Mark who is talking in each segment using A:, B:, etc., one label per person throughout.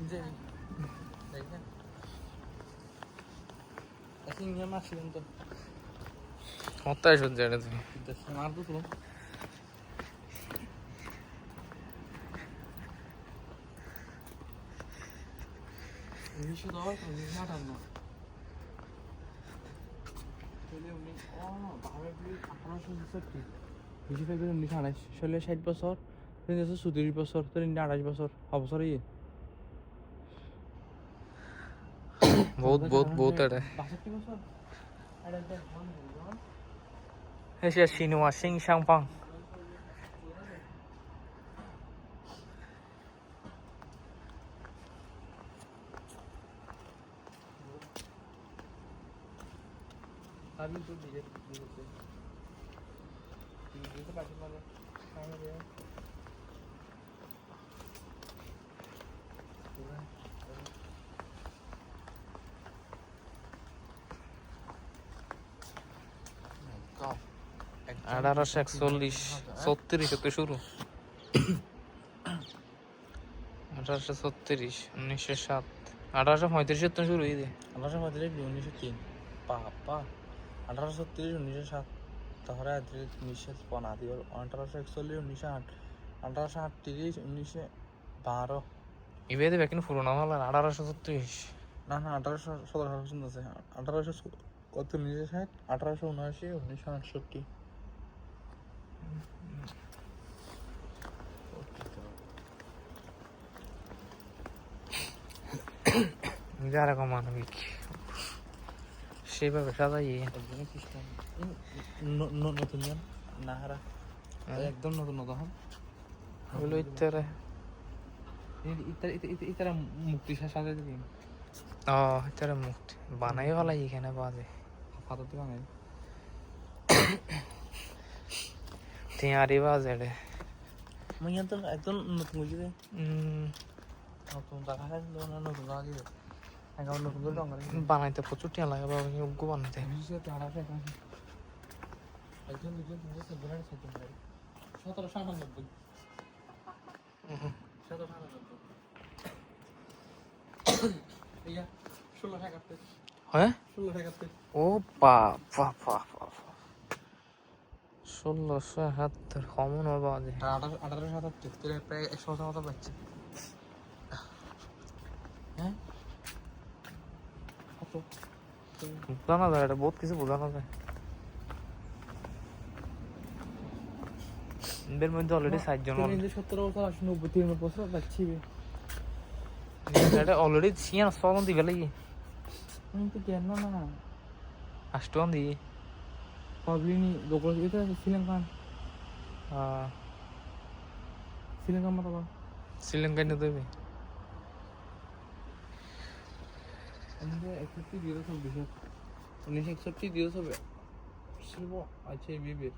A: 이제 내가 신경 마시는 또
B: 어따 존재 안 해도
A: 진짜 나도 또 우리 시도 우리 하란다 তাহলে উনি ও বাবা বলি আঠারোশো ছেষট্টি বেশি ফেলবে উনিশশো আঠাশ ষোলো ষাট বছর তিনশো চৌত্রিশ বছর তো তিনশো আঠাশ বছর অবসর ইয়ে
B: বহুত বহুত বহুত এটা
A: বাষট্টি বছর আর একটা ধান ধান
B: 那 আঠারোশো একচল্লিশ ছত্রিশ তো শুরু। আঠারোশো ছত্রিশ উনিশশো সাত। আঠারোশো পঁয়ত্রিশের তো শুরু হয়ে
A: আঠারোশো পঁয়ত্রিশ উনিশশো তিন। বাবা আঠারোশো তিরিশ উনিশশো সাত। আটত্রিশ উনিশশো পনাদি আঠারোশো একচল্লিশ উনিশশো আট। আঠারোশো আটত্রিশ উনিশশো বারো।
B: ইবে দেবে কিন্তু পুরোনো হল আঠারোশো ছত্রিশ।
A: না না আঠারোশো সতেরো পর্যন্ত আছে আঠারোশো কত উনিশশো ষাট আঠারোশো উনআশি উনিশশো আটষট্টি।
B: যারা মানবিক সেভাবে সাজাইয়ে
A: নতুন জন না হারা একদম নতুন নতুন হন
B: হলো ইত্যারে
A: ইতারা মুক্তি সাজা দিবি
B: ও ইত্যারে মুক্তি। বানাই ভালাই এখানে বাজে।
A: ফাদার বানাই।
B: তিয়ারি বাজে রে
A: মই তো একদম নতুন বুঝিবে নতুন টাকা খাই নতুন টাকা দিবে একবার নতুন করে ডঙ্গা
B: বানাইতে প্রচুর টিয়া লাগে বাবা উগ্র বানাইতে
A: একজন দুজন তিনজন হাজার চোদ্দ হাজার সতেরোশো আটানব্বই সতেরোশো আটানব্বই ইয়া ষোলোশো একাত্তর
B: হ্যাঁ
A: ষোলোশো একাত্তর
B: ও বাবা বাবা ষোলোশো একাত্তর কমন হবে বাজে।
A: আঠারো সাতাত্তর তোর প্রায় একশো বছর মতো পাচ্ছে হ্যাঁ?
B: বোঝানো যায় এটা বহুত কিছু বোঝানো যায়। এর মধ্যে অলরেডি ষাটজন
A: সত্তর বছর আশি নব্বই তিন বছর পাচ্ছি
B: এটা অলরেডি ছিয়ান ছজন দিবে লাগি
A: আমি তো কেন না।
B: আষ্টন দিয়ে।
A: পাবলিনি দোকান এটা শ্রীলঙ্কান
B: আহ,
A: শ্রীলঙ্কান মতো
B: শ্রীলঙ্কায় নিয়ে দেবে
A: আমাদের একষট্টি দিয়ে সব বিষয়। উনিশশো একষট্টি দিয়ে সব। শিল্প আছে বিবের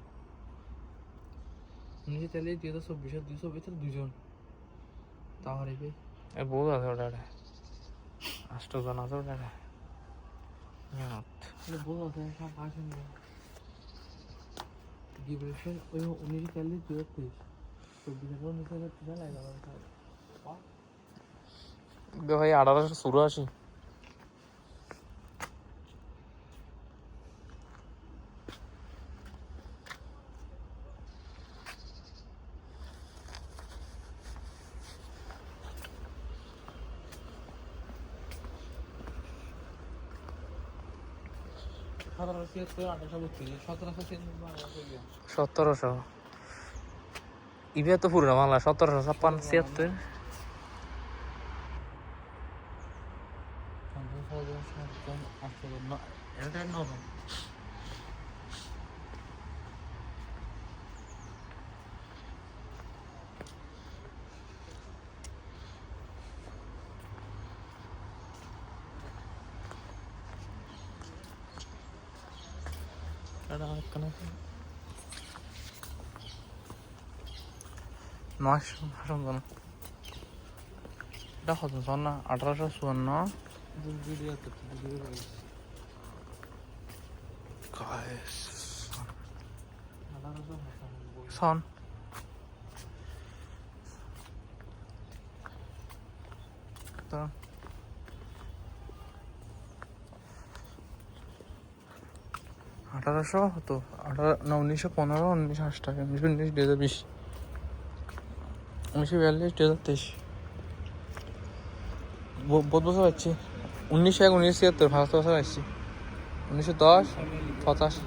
A: উনিশশো চল্লিশ দিয়ে চব্বিশ দুশো ভিতরে দুজন। তাহলে
B: এ বহুত আছে ওটা আষ্টজন আছে ওটা
A: বড় আছে সব আসেন গিবরেশন ওই উনিশশো চল্লিশ দু হাজার তেইশ চব্বিশ হাজার উনিশশো হাজার টাকা লাগে আমার কাছে।
B: বে ভাই আঠারোশো
A: সতেরোশো।
B: ইবে তো পুরনো বাংলা সতেরোশো ছাপ্পান্ন ছিয়াত্তর।
A: এটা
B: এটা এখানে নয়শো সন্তান এটা কত আঠারোশো চুয়ান্ন
A: আঠারোশো সাতানব্বই
B: সন
A: দাঁড়ান আঠারোশো হতো আঠারো না উনিশশো পনেরো উনিশশো আটাশি উনিশশো উনিশ দু হাজার বিশ। উনিশশো বিয়াল্লিশ দু হাজার তেইশ। ব- বহুত বছর আসছি উনিশশো এক উনিশশো ছিয়াত্তর ফার্স্ট বছর আসছি উনিশশো দশ পঁচাশি।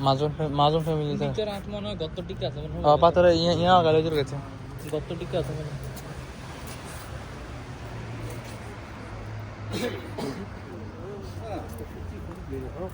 A: মাজন মাজন
B: আঁচ মনে হয় টিকা আছে
A: পাথরে ইয়া ইয়া গালেজের গেছে।
B: গত্ত টিকা আছে মনে হয়